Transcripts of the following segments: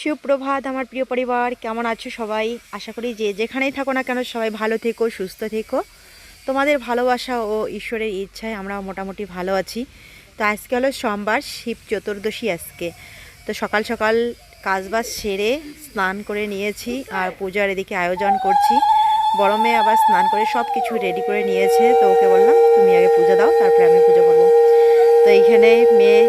সুপ্রভাত আমার প্রিয় পরিবার, কেমন আছো সবাই? আশা করি যে যেখানেই থাকো না কেন সবাই ভালো থেকো, সুস্থ থেকো। তোমাদের ভালোবাসা ও ঈশ্বরের ইচ্ছায় আমরা মোটামুটি ভালো আছি। তো আজকে হলো সোমবার, শিব চতুর্দশী আজকে। তো সকাল সকাল কাজবাজ সেরে স্নান করে নিয়েছি আর পূজার এদিকে আয়োজন করছি। মেয়ে আবার স্নান করে সব কিছু রেডি করে নিয়েছে। তো ওকে বললাম, তুমি আগে পুজো দাও, তারপরে আমি পুজো করব। তো এইখানে মেয়ে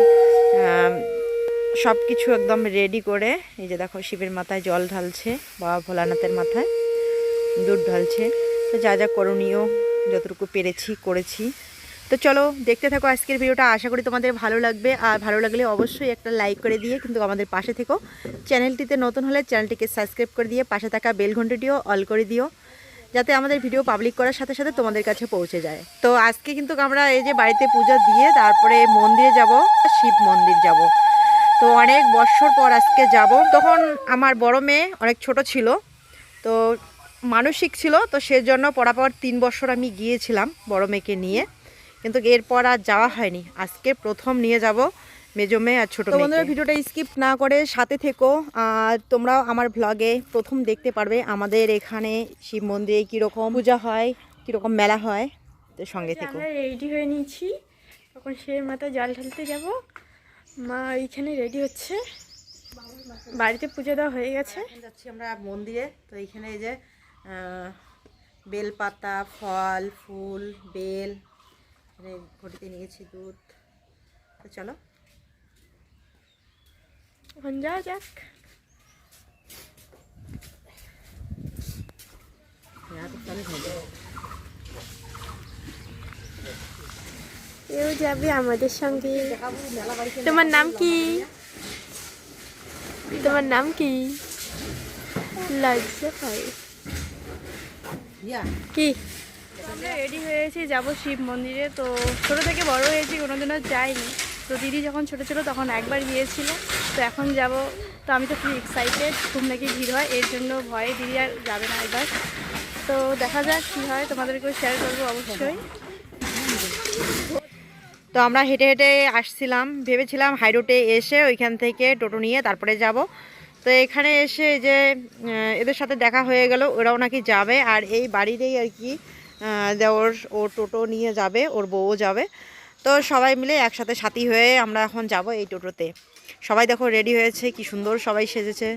সব কিছু একদম রেডি করে, এই যে দেখো শিবের মাথায় জল ঢালছে, বাবা ভোলানাথের মাথায় দুধ ঢালছে। তো যা যা করণীয়, যতটুকু পেরেছি, করেছি। তো চলো দেখতে থাকো আজকের ভিডিওটা, আশা করি তোমাদের ভালো লাগবে। আর ভালো লাগলে অবশ্যই একটা লাইক করে দিয়ে কিন্তু আমাদের পাশে থেকো। চ্যানেলটিতে নতুন হলে চ্যানেলটিকে সাবস্ক্রাইব করে দিয়ে পাশে থাকা বেল ঘন্টিটিও অল করে দিও, যাতে আমাদের ভিডিও পাবলিক করার সাথে সাথে তোমাদের কাছে পৌঁছে যায়। তো আজকে কিন্তু আমরা এই যে বাড়িতে পূজা দিয়ে তারপরে মন্দিরে যাব, শিব মন্দির যাব। তো অনেক বছর পর আজকে যাব। তখন আমার বড় মেয়ে অনেক ছোট ছিল তো মানসিক ছিল তো সেজন্য পরাপর তিন বছর আমি গিয়েছিলাম বড় মেয়েকে নিয়ে। কিন্তু এরপর আর যাওয়া হয়নি। আজকে প্রথম নিয়ে যাব মেজো মেয়ে আর ছোটো বন্ধুরা ভিডিওটা স্কিপ না করে সাথে থেকো। আর তোমরাও আমার ব্লগে প্রথম দেখতে পারবে আমাদের এখানে শিব মন্দিরে কীরকম পূজা হয় কীরকম মেলা হয়। তো সঙ্গে থেকো। আমরা রেডি হয়ে নিয়েছি। তখন সে মাথায় জল ঢালতে যাব। মা এইখানে রেডি হচ্ছে। বাড়িতে পুজো দেওয়া হয়ে গেছে। যাচ্ছি আমরা মন্দিরে। তো এইখানে এই যে বেলপাতা ফল ফুল বেল এখানে ঘটিতে নিয়েছি দুধ। তো চলো। এখন যাওয়া যাক। কেউ যাবে আমাদের সঙ্গে। তোমার নাম কি? তোমার নাম কি? লজ্জা পাই কি? আমরা রেডি হয়েছি যাব শিব মন্দিরে। তো ছোটো থেকে বড় হয়েছি, কোনোদিনও যাইনি। তো দিদি যখন ছোটো ছিল, তখন একবার গিয়েছিল। তো এখন যাব। তো আমি তো খুব এক্সাইটেড খুব নাকি ভিড় হয়, এর জন্য ভয়ে দিদি আর যাবে না একবার তো দেখা যাক কী হয়, তোমাদেরকেও শেয়ার করব অবশ্যই। তো আমরা হেঁটে হেঁটে আসছিলাম, ভেবেছিলাম হাইরোডে এসে ওইখান থেকে টোটো নিয়ে তারপরে যাব। তো এখানে এসে যে এদের সাথে দেখা হয়ে গেল, ওরাও নাকি যাবে আর এই বাড়িরই আর কি দেওর ও টোটো নিয়ে যাবে, ওর বউও যাবে। তো সবাই মিলে একসাথে সাথী হয়ে আমরা এখন যাব এই টোটোতে। সবাই দেখো রেডি হয়েছে, কি সুন্দর সবাই সেজেছে।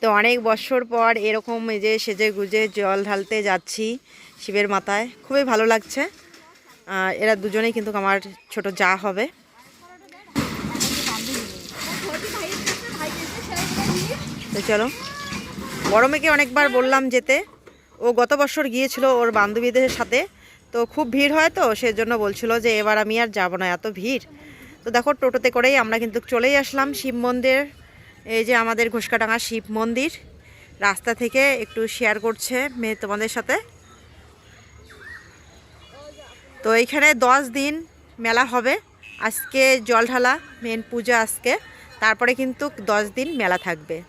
তো অনেক বছর পর এরকম এই যে সেজে গুজে জল ঢালতে যাচ্ছি শিবের মাথায়, খুবই ভালো লাগছে। এরা দুজনেই কিন্তু আমার ছোট যা হবে। তো চলো মেয়েকে অনেকবার বললাম যেতে। ও গত বছর গিয়েছিল ওর বান্ধবীদের সাথে। তো খুব ভিড় হয় তো, সেজন্য বলছিল যে এবার আমি আর যাব না, এত ভিড়। তো দেখো, টোটোতে করেই আমরা কিন্তু চলেই আসলাম শিব মন্দির। এই যে আমাদের ঘোষকাডাঙ্গা শিব মন্দির। রাস্তা থেকে একটু শেয়ার করছে মেয়ে তোমাদের সাথে। তো এইখানে দশ দিন মেলা হবে। আজকে জল ঢালা মেন পূজা আজকে। তারপরে কিন্তু দশ দিন মেলা থাকবে।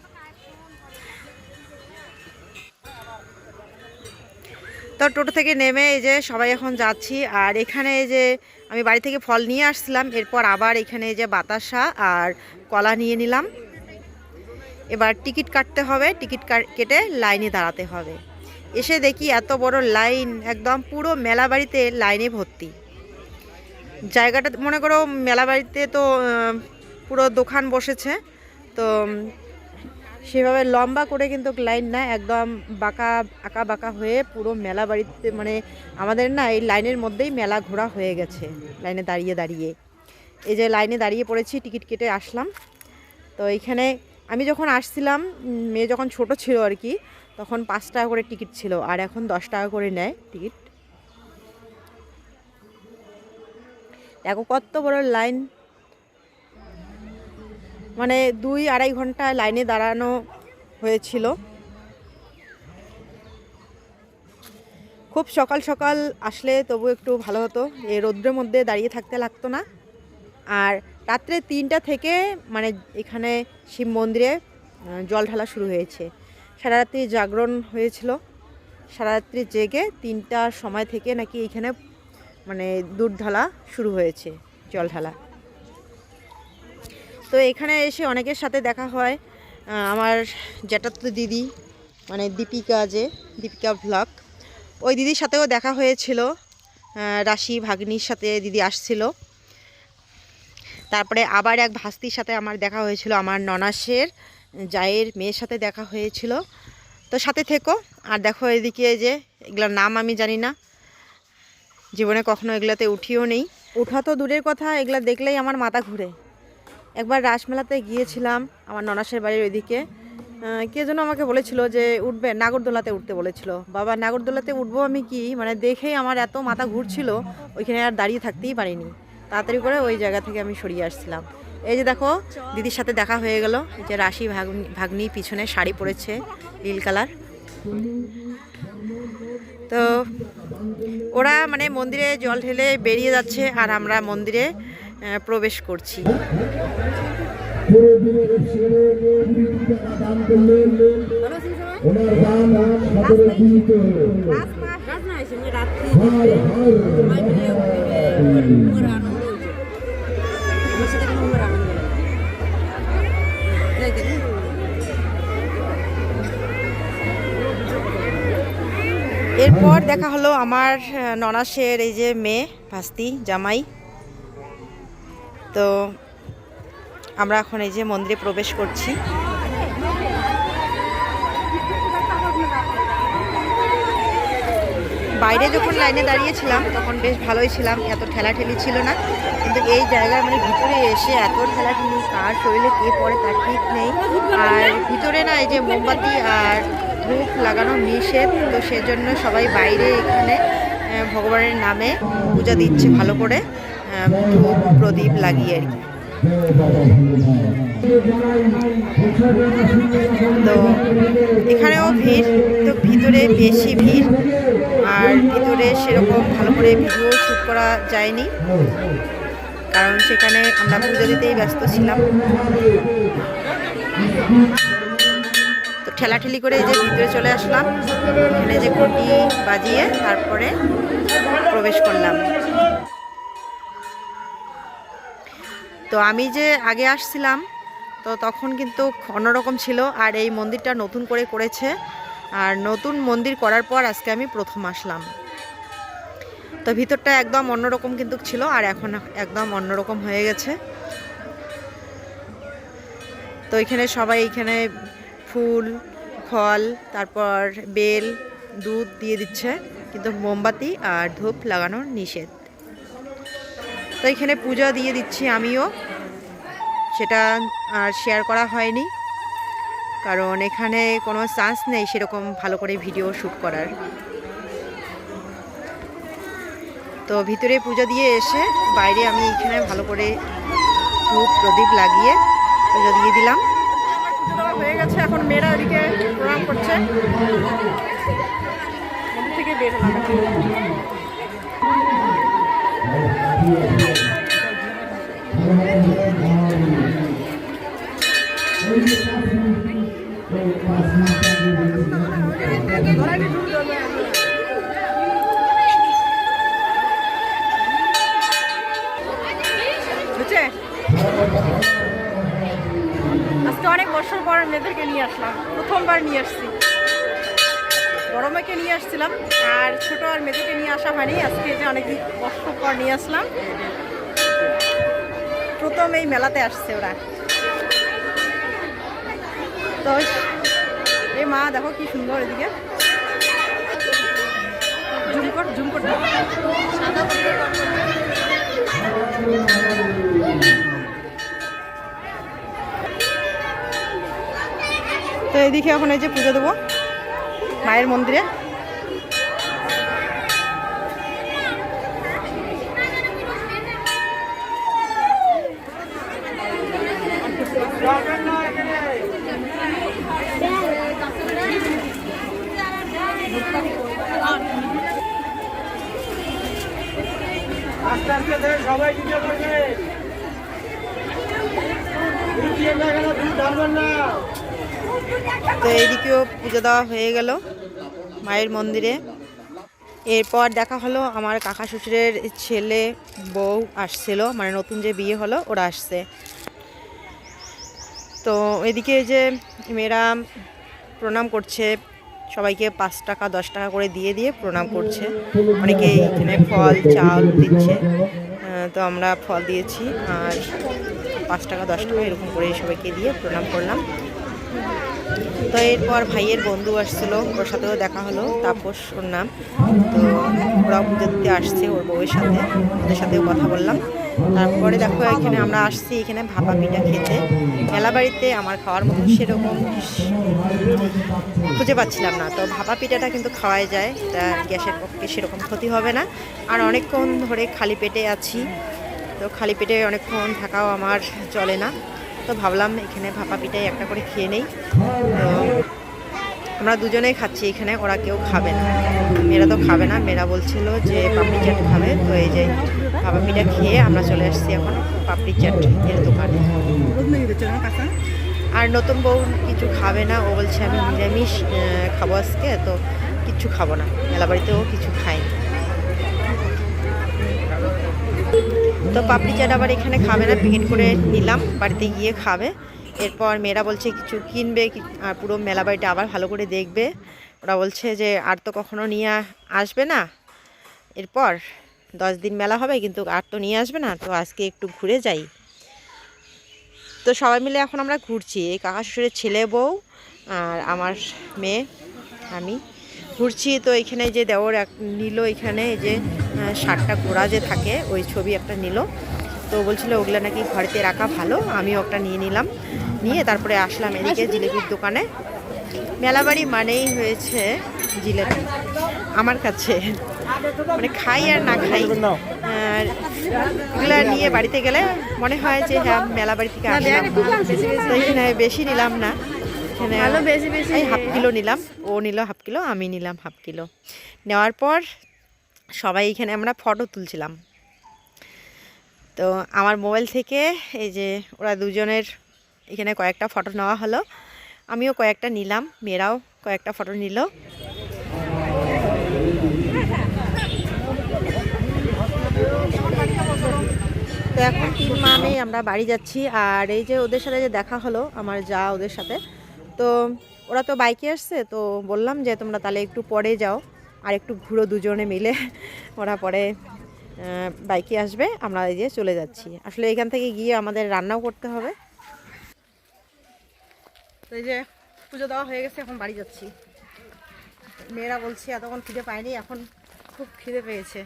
তো টোটো থেকে নেমে এই যে সবাই এখন যাচ্ছি। আর এখানে এই যে আমি বাড়ি থেকে ফল নিয়ে আসছিলাম। এরপর আবার এখানে এই যে বাতাসা আর কলা নিয়ে নিলাম। এবার টিকিট কাটতে হবে। টিকিট কাট- কেটে লাইনে দাঁড়াতে হবে। এসে দেখি এত বড় লাইন, একদম পুরো মেলা বাড়িতে লাইনে ভর্তি। জায়গাটা মনে করো মেলা বাড়িতে তো পুরো দোকান বসেছে, তো সেভাবে লম্বা করে কিন্তু লাইন না, একদম বাঁকা, আঁকা বাঁকা হয়ে পুরো মেলা বাড়িতে মানে আমাদের না এই লাইনের মধ্যেই মেলা ঘোরা হয়ে গেছে, লাইনে দাঁড়িয়ে দাঁড়িয়ে। এই যে লাইনে দাঁড়িয়ে পড়েছি, টিকিট কেটে আসলাম। তো এইখানে আমি যখন আসছিলাম মেয়ে যখন ছোট ছিল আর কি তখন পাঁচ টাকা করে টিকিট ছিল আর এখন দশ টাকা করে নেয় টিকিট। দেখো কত বড় লাইন। মানে দুই আড়াই ঘণ্টা লাইনে দাঁড়ানো হয়েছিল। খুব সকাল সকাল আসলে তবু একটু ভালো হতো। এই রৌদ্রের মধ্যে দাঁড়িয়ে থাকতে লাগতো না। আর রাত্রে তিনটা থেকে মানে এখানে শিব মন্দিরে জল ঢালা শুরু হয়েছে। সারা রাত্রি জাগরণ হয়েছিল। সারা রাত্রি জেগে তিনটার সময় থেকে নাকি এখানে মানে দুধ ঢালা শুরু হয়েছে জল ঢালা তো এখানে এসে অনেকের সাথে দেখা হয়। আমার জ্যাঠাতো দিদি মানে দীপিকা যে, দীপিকা ভ্লগ ওই দিদির সাথেও দেখা হয়েছিল। রাশি ভাগ্নির সাথে দিদি আসছিল। তারপরে আবার এক ভাস্তির সাথে আমার দেখা হয়েছিল, আমার ননাসের। জায়ের মেয়ের সাথে দেখা হয়েছিল। তো সাথে থেকো। আর দেখো এদিকে যে এগুলোর নাম আমি জানি না। জীবনে কখনো এগুলাতে উঠিও নেই। উঠা তো দূরের কথা, এগুলা দেখলেই আমার মাথা ঘুরে। একবার রাসমেলাতে গিয়েছিলাম আমার ননাসের বাড়ির ওইদিকে। কে যেন আমাকে বলেছিল যে উঠবে, নাগরদোলাতে উঠতে বলেছিল। বাবা, নাগরদোলাতে উঠবো আমি কি? মানে দেখেই আমার এত মাথা ঘুরছিল, ওইখানে আর দাঁড়িয়ে থাকতেই পারিনি। তাড়াতাড়ি করে ওই জায়গা থেকে আমি সরিয়ে আসছিলাম। এই যে দেখো, দিদির সাথে দেখা হয়ে গেল। যে রাশি ভাগ্নি পিছনে শাড়ি পরেছে নীল কালার। তো ওরা মানে মন্দিরে জল ঢেলে বেরিয়ে যাচ্ছে আর আমরা মন্দিরে প্রবেশ করছি। পুরো এরপর দেখা হলো আমার ননাসের এই যে মেয়ে, ভাস্তি, জামাই। তো আমরা এখন এই যে মন্দিরে প্রবেশ করছি। বাইরে যখন লাইনে দাঁড়িয়েছিলাম তখন বেশ ভালোই ছিলাম, এত ঠেলাঠেলি ছিল না। কিন্তু এই জায়গার মানে ভিতরে এসে এত ঠেলাঠেলি, কার শরীরে কে পড়ে তার ঠিক নেই। আর ভিতরে না এই যে মোমবাতি আর ধূপ লাগানো নিষেধ, তো সেজন্য সবাই বাইরে এখানে ভগবানের নামে পূজা দিচ্ছে ভালো করে ধূপ, প্রদীপ লাগিয়ে আর কি। তো এখানেও ভিড়, তো ভিতরে বেশি ভিড়, আর ভিতরে সেরকম ভালো করে ভিডিও শ্যুট করা যায়নি, কারণ সেখানে আমরা পুজো দিতেই ব্যস্ত ছিলাম। ঠেলাঠেলি করে এই যে ভিতরে চলে আসলাম। এখানে যে ঘটি বাজিয়ে তারপরে প্রবেশ করলাম। তো আমি যে আগে আসছিলাম, তো তখন কিন্তু অন্যরকম ছিল, আর এই মন্দিরটা নতুন করে করেছে। আর নতুন মন্দির করার পর আজকে আমি প্রথম আসলাম। তো ভিতরটা একদম অন্যরকম কিন্তু ছিল, আর এখন একদম অন্যরকম হয়ে গেছে। তো এখানে সবাই এখানে ফুল, ফল, তারপর বেল, দুধ দিয়ে দিচ্ছে। কিন্তু মোমবাতি আর ধূপ লাগানোর নিষেধ। তো এখানে পূজা দিয়ে দিচ্ছি আমিও। সেটা আর শেয়ার করা হয়নি। কারণ এখানে কোনো চান্স নেই সেরকম ভালো করে ভিডিও শ্যুট করার। তো ভিতরে পূজা দিয়ে এসে বাইরে আমি এখানে ভালো করে ধূপ, প্রদীপ লাগিয়ে পুজো দিয়ে দিলাম। গেছে এখন মেয়েরা ওদিকে প্রণাম করছে। থেকে বের বছর পর মেয়েদেরকে নিয়ে আসলাম। প্রথমবার নিয়ে আসছি। বড় মেয়েকে নিয়ে আসছিলাম, আর ছোট আর মেয়েদেরকে নিয়ে আসা হয়নি। আজকে যে অনেক বছর পর নিয়ে আসলাম। প্রথম এই মেলাতে আসছে ওরা। তো এই মা, দেখো কি সুন্দর এদিকে। ঝুম কর। তো এদিকে এখন এই যে পুজো দেবো মায়ের মন্দিরে। সবাই দুধ ধরবেন না তো এইদিকেও পুজো দেওয়া হয়ে গেল মায়ের মন্দিরে। এরপর দেখা হলো আমার কাকা শ্বশুরের ছেলে বউ আসছিল মানে নতুন যে বিয়ে হলো ওরা আসছে। তো এদিকে যে মেয়েরা প্রণাম করছে, সবাইকে পাঁচ টাকা, দশ টাকা করে দিয়ে দিয়ে প্রণাম করছে। অনেকে এখানে ফল, চাল দিচ্ছে তো আমরা ফল দিয়েছি আর পাঁচ টাকা, দশ টাকা এরকম করে সবাইকে দিয়ে প্রণাম করলাম। তো এরপর ভাইয়ের বন্ধু আসছিল, ওর সাথেও দেখা হলো, তাপস ওর নাম। তো ওরাও পুজো দিতে আসছে ওর বউয়ের সাথে, ওদের সাথেও কথা বললাম। তারপরে দেখো, এখানে আমরা আসছি, এখানে ভাপা পিঠা খেতে। মেলা বাড়িতে আমার খাওয়ার মতো সেরকম খুঁজে পাচ্ছিলাম না। তো ভাপা পিঠাটা কিন্তু খাওয়াই যায়, তা গ্যাসের পক্ষে সেরকম ক্ষতি হবে না। আর অনেকক্ষণ ধরে খালি পেটে আছি, তো খালি পেটে অনেকক্ষণ থাকাও আমার চলে না। তো ভাবলাম এখানে ভাপা পিঠাই একটা করে খেয়ে নেই। তো আমরা দুজনেই খাচ্ছি এখানে, ওরা কেউ খাবে না। মেয়েরা তো খাবে না, মেয়েরা বলছিল যে পাপড়ি চাট খাবে। তো এই যে ভাপা পিঠা খেয়ে আমরা চলে আসছি এখন পাপড়ি চাট এর দোকানে। আর নতুন বউ কিছু খাবে না, ও বলছে আমি নিরামিষ খাব আজকে, তো কিচ্ছু খাব না। মেলাবাড়িতেও কিছু খাইনি তো পাপড়ি চাট আবার এখানে খাবে না, প্যাকেট করে নিলাম, বাড়িতে গিয়ে খাবে। এরপর মেয়েরা বলছে, কিছু কিনবে আর পুরো মেলা বাড়িটা আবার ভালো করে দেখবে। ওরা বলছে যে, আর তো কখনো নিয়ে আসবে না। এরপর দশ দিন মেলা হবে, কিন্তু আর তো নিয়ে আসবে না, তো আজকে একটু ঘুরে যাই। তো সবাই মিলে এখন আমরা ঘুরছি। এই কাকা শ্বশুরের ছেলে বউ আর আমার মেয়ে, আমি। ঘুরছি তো এখানে যে দেওর এক, নিল এখানে যে ষাটটা ঘোড়া যে থাকে ওই ছবি একটা নিল। তো বলছিল ওগুলো নাকি ঘরেতে রাখা ভালো আমিও একটা নিয়ে নিলাম। নিয়ে তারপরে আসলাম এদিকে জিলিপির দোকানে। মেলাবাড়ি মানেই হয়েছে জিলেপি আমার কাছে। মানে খাই আর না খাই। আর এগুলা নিয়ে বাড়িতে গেলে মনে হয় যে হ্যাঁ মেলা বাড়ি থেকে আসলাম। তো এখানে বেশি নিলাম না। এখানে ভালো বেশি বেশি। হাফ কিলো নিলাম ও নিল হাফ কিলো আমি নিলাম হাফ কিলো। নেওয়ার পর সবাই এখানে আমরা ফটো তুলছিলাম। তো আমার মোবাইল থেকে এই যে ওরা দুজনের এখানে কয়েকটা ফটো নেওয়া হলো। আমিও কয়েকটা নিলাম, মেয়েরাও কয়েকটা ফটো নিল। তো এখন তিন মামে আমরা বাড়ি যাচ্ছি, আর এই যে ওদের সাথে যে দেখা হলো, আমার যা ওদের সাথে। তো ওরা তো বাইকে আসছে, তো বললাম যে তোমরা তাহলে একটু পরে যাও। আর একটু ঘুরো দুজনে মিলে। ওরা পরে বাইকে আসবে, আমরা এই যে চলে যাচ্ছি। আসলে এখান থেকে গিয়ে আমাদের রান্নাও করতে হবে। তো এই যে পুজো দেওয়া হয়ে গেছে, এখন বাড়ি যাচ্ছি। মেয়েরা বলছে, এতক্ষণ খিদে পায়নি, এখন খুব খিদে পেয়েছে।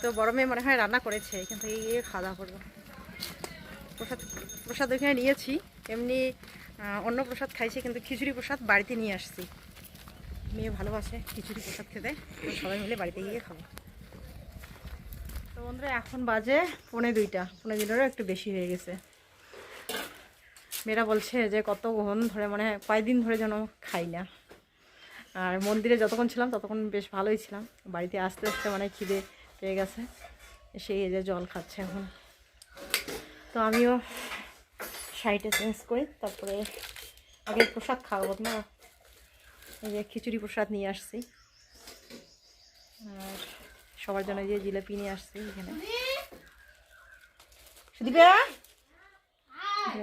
তো বড় মেয়ে মনে হয় রান্না করেছে, এখান থেকে গিয়ে খাওয়া দাওয়া করব। প্রসাদ প্রসাদ ওইখানে নিয়েছি। এমনি অন্য প্রসাদ খাইছি, কিন্তু খিচুড়ি প্রসাদ বাড়িতে নিয়ে আসছি। মেয়ে ভালোবাসে, খিচুড়ি প্রসাদ খেতে সবাই মিলে বাড়িতে গিয়ে খাব। তো বন্ধুরা, এখন বাজে পৌনে দুইটা। পৌনে দুইটারও একটু বেশি হয়ে গেছে। মেয়েরা বলছে যে কত ঘন ধরে মানে কয়েকদিন ধরে যেন খাই না। আর মন্দিরে যতক্ষণ ছিলাম, ততক্ষণ বেশ ভালোই ছিলাম। বাড়িতে আস্তে আস্তে মানে খিদে পেয়ে গেছে। সেই যে জল খাচ্ছে এখন। তো আমিও শাড়িটা চেঞ্জ করি, তারপরে আগে প্রসাদ খাওয়াবো, না? এই যে খিচুড়ি প্রসাদ নিয়ে আসছি। আর সবার জন্য যে জিলাপি নিয়ে আসছি এখানে।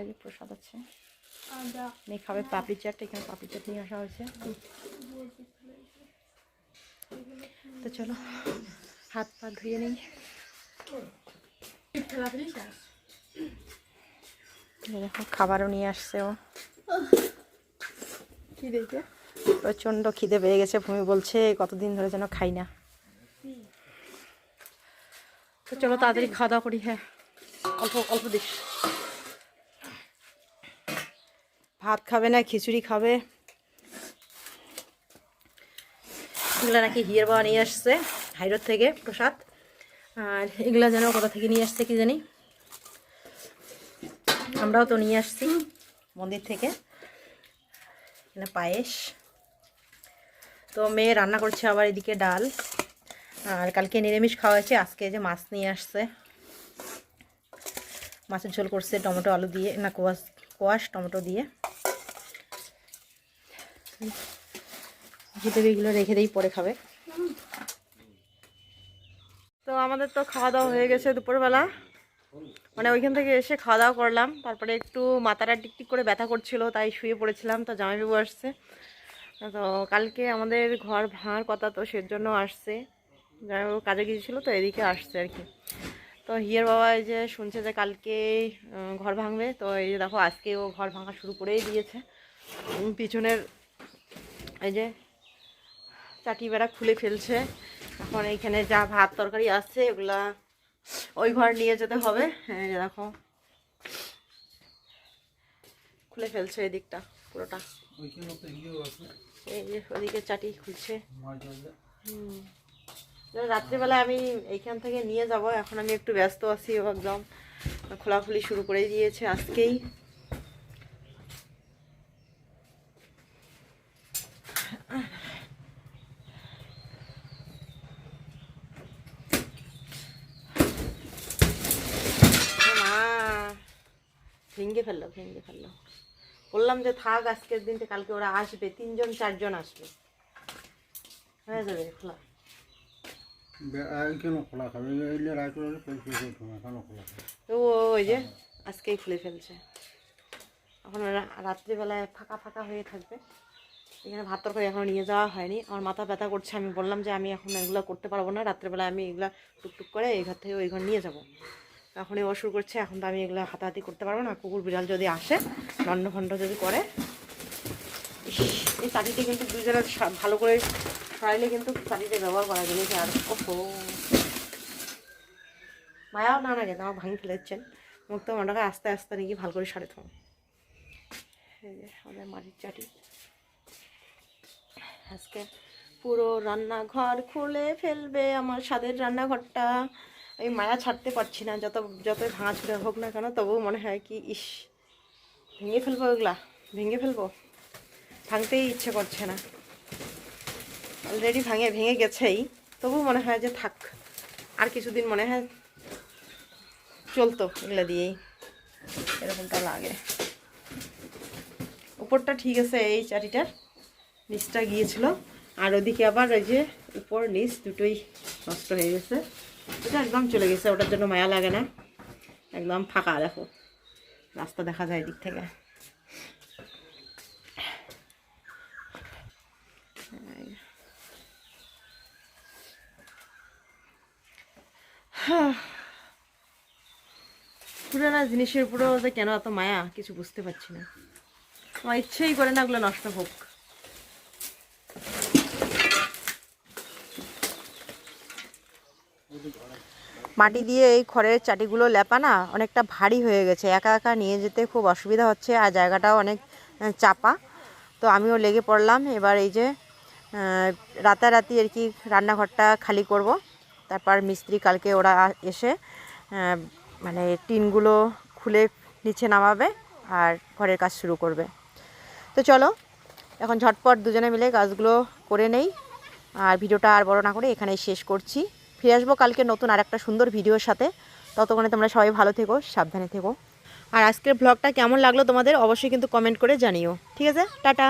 যে প্রসাদ আছে। মেয়ে খাবে পাপড়ি চাট এখানে পাপড়ি চাট নিয়ে আসা হয়েছে। তো চলো হাত পা ধুয়ে নিই। দেখো খাবারও নিয়ে আসছে ও। কি দেখে? প্রচণ্ড খিদে পেয়ে গেছে। ভূমি বলছে, কতদিন ধরে যেন খাই না। তো চলো তাড়াতাড়ি খাওয়া দাওয়া করি হ্যাঁ। অল্প অল্প দিস। ভাত খাবে না, খিচুড়ি খাবে। এগুলো নাকি হিয়ের বাবা নিয়ে আসছে, হাইরোড থেকে, প্রসাদ। আর এগুলো যেন কোথা থেকে নিয়ে আসছে, কি জানি। আমরাও তো নিয়ে আসছি, মন্দির থেকে। এখানে পায়েস। তো মেয়ে রান্না করছে আবার এদিকে ডাল। আর কালকে নিরামিষ খাওয়া হয়েছে আজকে যে মাছ নিয়ে আসছে। মাছের ঝোল করছে টমেটো, আলু দিয়ে, না কোয়াশ কোয়াশ, টমেটো দিয়ে। এগুলো রেখে দিই, পরে খাবে। তো আমাদের তো খাওয়া দাওয়া হয়ে গেছে দুপুরবেলা। মানে ওইখান থেকে এসে খাওয়া দাওয়া করলাম। তারপরে একটু মাথাটা টিকটিক করে ব্যথা করছিল, তাই শুয়ে পড়েছিলাম। তো জামাইবাবু আসছে। তো কালকে আমাদের ঘর ভাঙার কথা তো সের জন্য আসছে। যাই হোক, কাজে গিয়েছিল তো, এদিকে আসছে আর কি। তো হিয়ার বাবা এই যে শুনছে যে কালকে ঘর ভাঙবে, তো এই যে দেখো, আজকে ও ঘর ভাঙা শুরু করেই দিয়েছে। পিছনের এই যে চাটি বেড়া খুলে ফেলছে। এখন এইখানে যা ভাত তরকারি আছে এগুলা ওই ঘর নিয়ে যেতে হবে। হ্যাঁ দেখো, খুলে ফেলছে এই দিকটা পুরোটা এই যে ওদিকে চাটি খুলছে। হুম। রাত্রিবেলা আমি এইখান থেকে নিয়ে যাব। এখন আমি একটু ব্যস্ত আছি একদম খোলাখুলি শুরু করে দিয়েছে আজকেই। ভেঙে ফেলল ভেঙে ফেলল। বললাম যে থাক আজকের দিনটা কালকে ওরা আসবে তিনজন চারজন আসবে। হয়ে যাবে খোলা। কেন খাবে? ওই যে আজকেই খুলে ফেলছে। এখন রাত্রিবেলায় ফাঁকা ফাঁকা হয়ে থাকবে। এখানে ভাত তরকারি এখনও নিয়ে যাওয়া হয়নি। আমার মাথা ব্যথা করছে আমি বললাম যে আমি এখন এগুলো করতে পারব না। রাত্রেবেলায় আমি এগুলা টুকটুক করে এই ঘর থেকে ওই ঘর নিয়ে যাব। এখনই ও শুরু করছে, এখন তো আমি এগুলো হাতাহাতি করতে পারব না। কুকুর বিড়াল যদি আসে দণ্ড ফণ্ড যদি করে এই চাটিটি কিন্তু দুজনের ভালো করে সরাইলে কিন্তু চাটিটা ব্যবহার করা জিনিস আর ওহো। মায়াও না না কেন আমার ভাঙি ফেলেছেন মুখ তো মনটাকে আস্তে আস্তে নাকি ভালো করে সারে থাম আমাদের মাটির চাটি। আজকে পুরো রান্নাঘর খুলে ফেলবে আমার স্বাদের রান্নাঘরটা। আমি মায়া ছাড়তে পারছি না, যত, যতই ভাঙা ছুড়ে হোক না কেন, তবুও মনে হয় কি, ইস, ভেঙে ফেলব ওগুলা ভেঙে ফেলব? ভাঙতেই ইচ্ছে করছে না। অলরেডি ভাঙে, ভেঙে গেছেই। তবু মনে হয় যে থাক, আর কিছুদিন মনে হয় চলতো এগুলো দিয়েই। এরকমটা লাগে। উপরটা ঠিক আছে, এই চারিটার নিচটা গিয়েছিল। আর ওদিকে আবার ওই যে উপর, নিচ দুটোই নষ্ট হয়ে গেছে। এটা একদম চলে গেছে, ওটার জন্য মায়া লাগে না। একদম ফাঁকা, দেখো। রাস্তা দেখা যায় এদিক থেকে। পুরানা জিনিসের উপরেও যে কেন এত মায়া, কিছু বুঝতে পারছি না। আমার ইচ্ছেই করে না ওগুলো নষ্ট হোক। মাটি দিয়ে এই খড়ের চাটিগুলো লেপা না অনেকটা ভারী হয়ে গেছে। একা একা নিয়ে যেতে খুব অসুবিধা হচ্ছে আর জায়গাটাও অনেক চাপা। তো আমিও লেগে পড়লাম। এবার এই যে রাতারাতি আর কি রান্নাঘরটা খালি করব। তারপর মিস্ত্রি কালকে ওরা এসে মানে টিনগুলো খুলে নিচে নামাবে আর ঘরের কাজ শুরু করবে। তো চলো, এখন ঝটপট দুজনে মিলে কাজগুলো করে নেই। আর ভিডিওটা আর বড় না করে এখানেই শেষ করছি। ফিরে আসব কালকে নতুন আর একটা সুন্দর ভিডিওর সাথে। ততক্ষণে তোমরা সবাই ভালো থেকো, সাবধানে থেকো। আর আজকের ব্লগটা কেমন লাগল তোমাদের অবশ্যই কিন্তু কমেন্ট করে জানিও। ঠিক আছে? টাটা!